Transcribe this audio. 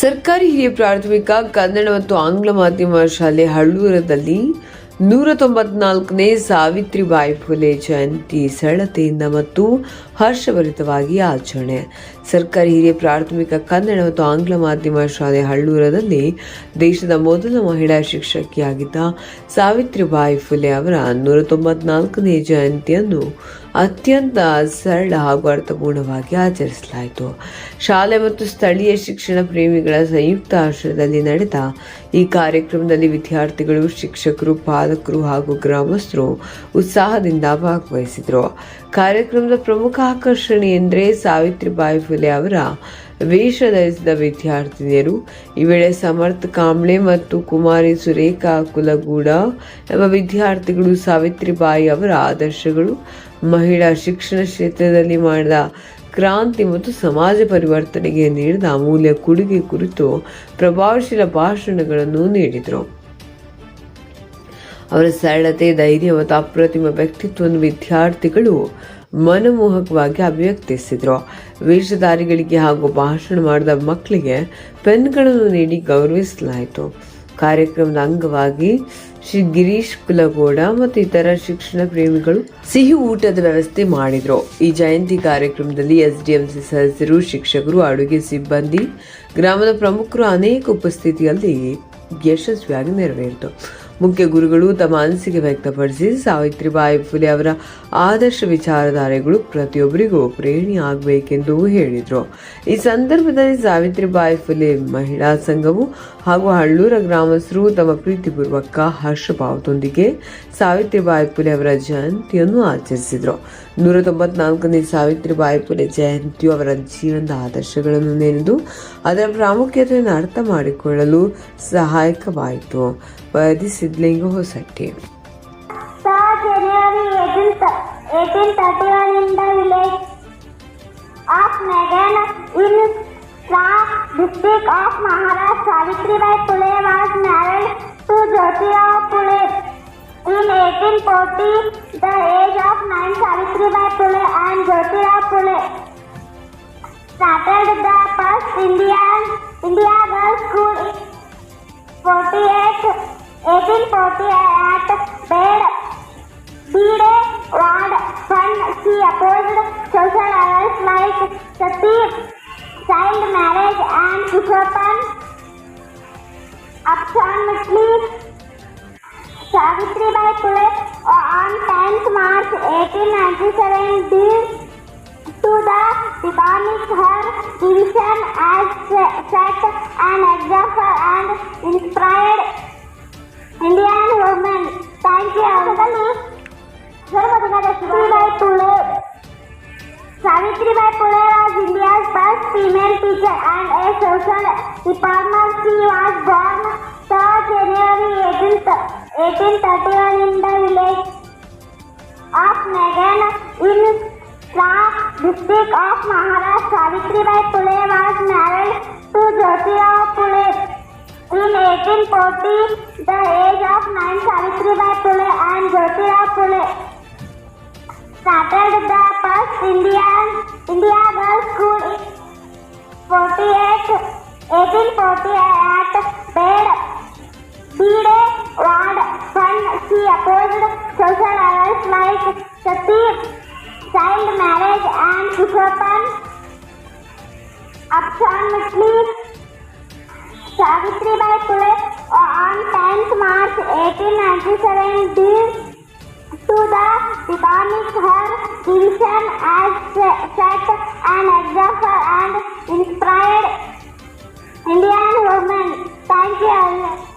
ಸರ್ಕಾರಿ ಹಿರಿಯ ಪ್ರಾಥಮಿಕ ಕನ್ನಡ ಮತ್ತು ಆಂಗ್ಲ ಮಾಧ್ಯಮ ಶಾಲೆ ಹಳ್ಳೂರದಲ್ಲಿ ನೂರ ತೊಂಬತ್ನಾಲ್ಕನೇ ಸಾವಿತ್ರಿಬಾಯಿ ಫುಲೆ ಜಯಂತಿ ಸರಳತೆಯಿಂದ ಮತ್ತು ಹರ್ಷಭರಿತವಾಗಿ ಆಚರಣೆ. ಸರ್ಕಾರಿ ಹಿರಿಯ ಪ್ರಾಥಮಿಕ ಕನ್ನಡ ಮತ್ತು ಆಂಗ್ಲ ಮಾಧ್ಯಮ ಶಾಲೆ ಹಳ್ಳೂರದಲ್ಲಿ ದೇಶದ ಮೊದಲ ಮಹಿಳಾ ಶಿಕ್ಷಕಿಯಾಗಿದ್ದ ಸಾವಿತ್ರಿಬಾಯಿ ಫುಲೆ ಅವರ ನೂರ ತೊಂಬತ್ನಾಲ್ಕನೇ ಜಯಂತಿಯನ್ನು ಅತ್ಯಂತ ಸರಳ ಹಾಗೂ ಅರ್ಥಪೂರ್ಣವಾಗಿ ಆಚರಿಸಲಾಯಿತು. ಶಾಲೆ ಮತ್ತು ಸ್ಥಳೀಯ ಶಿಕ್ಷಣ ಪ್ರೇಮಿಗಳ ಸಂಯುಕ್ತ ಆಶ್ರಯದಲ್ಲಿ ನಡೆದ ಈ ಕಾರ್ಯಕ್ರಮದಲ್ಲಿ ವಿದ್ಯಾರ್ಥಿಗಳು, ಶಿಕ್ಷಕರು, ಪಾಲಕರು ಹಾಗೂ ಗ್ರಾಮಸ್ಥರು ಉತ್ಸಾಹದಿಂದ ಭಾಗವಹಿಸಿದರು. ಕಾರ್ಯಕ್ರಮದ ಪ್ರಮುಖ ಆಕರ್ಷಣೆ ಎಂದರೆ ಸಾವಿತ್ರಿಬಾಯಿ ಫುಲೆ ಅವರ ವೇಷ ಧರಿಸಿದ ವಿದ್ಯಾರ್ಥಿನಿಯರು. ಈ ವೇಳೆ ಸಮರ್ಥ ಕಾಂಬ್ಳೆ ಮತ್ತು ಕುಮಾರಿ ಸುರೇಖಾ ಕುಲಗೂಡ ಎಂಬ ವಿದ್ಯಾರ್ಥಿಗಳು, ಸಾವಿತ್ರಿಬಾಯಿ ಅವರ ಆದರ್ಶಗಳು ಮಹಿಳಾ ಶಿಕ್ಷಣ ಕ್ಷೇತ್ರದಲ್ಲಿ ಮಾಡಿದ ಕ್ರಾಂತಿ ಮತ್ತು ಸಮಾಜ ಪರಿವರ್ತನೆಗೆ ನೀಡಿದ ಅಮೂಲ್ಯ ಕೊಡುಗೆ ಕುರಿತು ಪ್ರಭಾವಶೀಲ ಭಾಷಣಗಳನ್ನು ನೀಡಿದರು. ಅವರ ಸರಳತೆ, ಧೈರ್ಯ ಮತ್ತು ಅಪ್ರತಿಮ ವ್ಯಕ್ತಿತ್ವವನ್ನು ವಿದ್ಯಾರ್ಥಿಗಳು ಮನಮೋಹಕವಾಗಿ ಅಭಿವ್ಯಕ್ತಿಸಿದರು. ವೇಷಧಾರಿಗಳಿಗೆ ಹಾಗೂ ಭಾಷಣ ಮಾಡಿದ ಮಕ್ಕಳಿಗೆ ಪೆನ್ಗಳನ್ನು ನೀಡಿ ಗೌರವಿಸಲಾಯಿತು. ಕಾರ್ಯಕ್ರಮದ ಅಂಗವಾಗಿ ಶ್ರೀ ಗಿರೀಶ್ ಕುಲಗೋಡ ಮತ್ತು ಇತರ ಶಿಕ್ಷಣ ಪ್ರೇಮಿಗಳು ಸಿಹಿ ಊಟದ ವ್ಯವಸ್ಥೆ ಮಾಡಿದ್ರು. ಈ ಜಯಂತಿ ಕಾರ್ಯಕ್ರಮದಲ್ಲಿ ಎಸ್ಡಿಎಂಸಿ ಸದಸ್ಯರು, ಶಿಕ್ಷಕರು, ಅಡುಗೆ ಸಿಬ್ಬಂದಿ, ಗ್ರಾಮದ ಪ್ರಮುಖರು ಅನೇಕ ಉಪಸ್ಥಿತಿಯಲ್ಲಿ ಯಶಸ್ವಿಯಾಗಿ ನೆರವೇರಿತು. ಮುಖ್ಯ ಗುರುಗಳು ತಮ್ಮ ಅನಿಸಿಕೆ ವ್ಯಕ್ತಪಡಿಸಿ ಸಾವಿತ್ರಿಬಾಯಿ ಫುಲೆ ಅವರ ಆದರ್ಶ ವಿಚಾರಧಾರೆಗಳು ಪ್ರತಿಯೊಬ್ಬರಿಗೂ ಪ್ರೇರಣೆ ಆಗಬೇಕೆಂದು ಹೇಳಿದರು. ಈ ಸಂದರ್ಭದಲ್ಲಿ ಸಾವಿತ್ರಿಬಾಯಿ ಫುಲೆ ಮಹಿಳಾ ಸಂಘವು ಹಾಗೂ ಹಳ್ಳೂರ ಗ್ರಾಮಸ್ಥರು ತಮ್ಮ ಪ್ರೀತಿಪೂರ್ವಕ ಹರ್ಷಭಾವದೊಂದಿಗೆ ಸಾವಿತ್ರಿಬಾಯಿ ಫುಲೆ ಅವರ ಜಯಂತಿಯನ್ನು ಆಚರಿಸಿದರು. ನೂರ ತೊಂಬತ್ನಾಲ್ಕನೇ ಸಾವಿತ್ರಿಬಾಯಿ ಪುಲೆ ಜಯಂತಿಯು ಅವರ ಜೀವನದ ಆದರ್ಶಗಳನ್ನು ನೆನೆದು ಅದರ ಪ್ರಾಮುಖ್ಯತೆಯನ್ನು ಅರ್ಥ ಮಾಡಿಕೊಳ್ಳಲು ಸಹಾಯಕವಾಯಿತು. ವರದಿ Siddalinga Hosatti. Of Maharashtra Savitribai Phule Jyoti of In 1840, the age of nine, Savitribai Phule and Jyotirao Phule started the first Indian India Girls School 48, 1840 at Bed, Bede, Ward, Fund. She opposed social errors like sati, child marriage and Kishopan. Approximately Savitribai Phule uh, on 10th March 1897 did to the Dibanic her division as such an example and inspired Indian women. Thank you. Savitribai Phule. Savitribai Phule was India's first female teacher and a social reformer. She was born 3rd January 1831 in the village of Megan in Sra district of Maharashtra. Savitribai Phule was married to Jyotirao Phule. In 1840, the age of nine, Savitribai Phule and Jyotirao Phule started the first Indian India Girls School. 48, 1840 and Sati, child marriage and Pushapan, approximately Savitri by Pule on 10th March 1897 due to the Titanic her division as set an example and inspired Indian women. Thank you.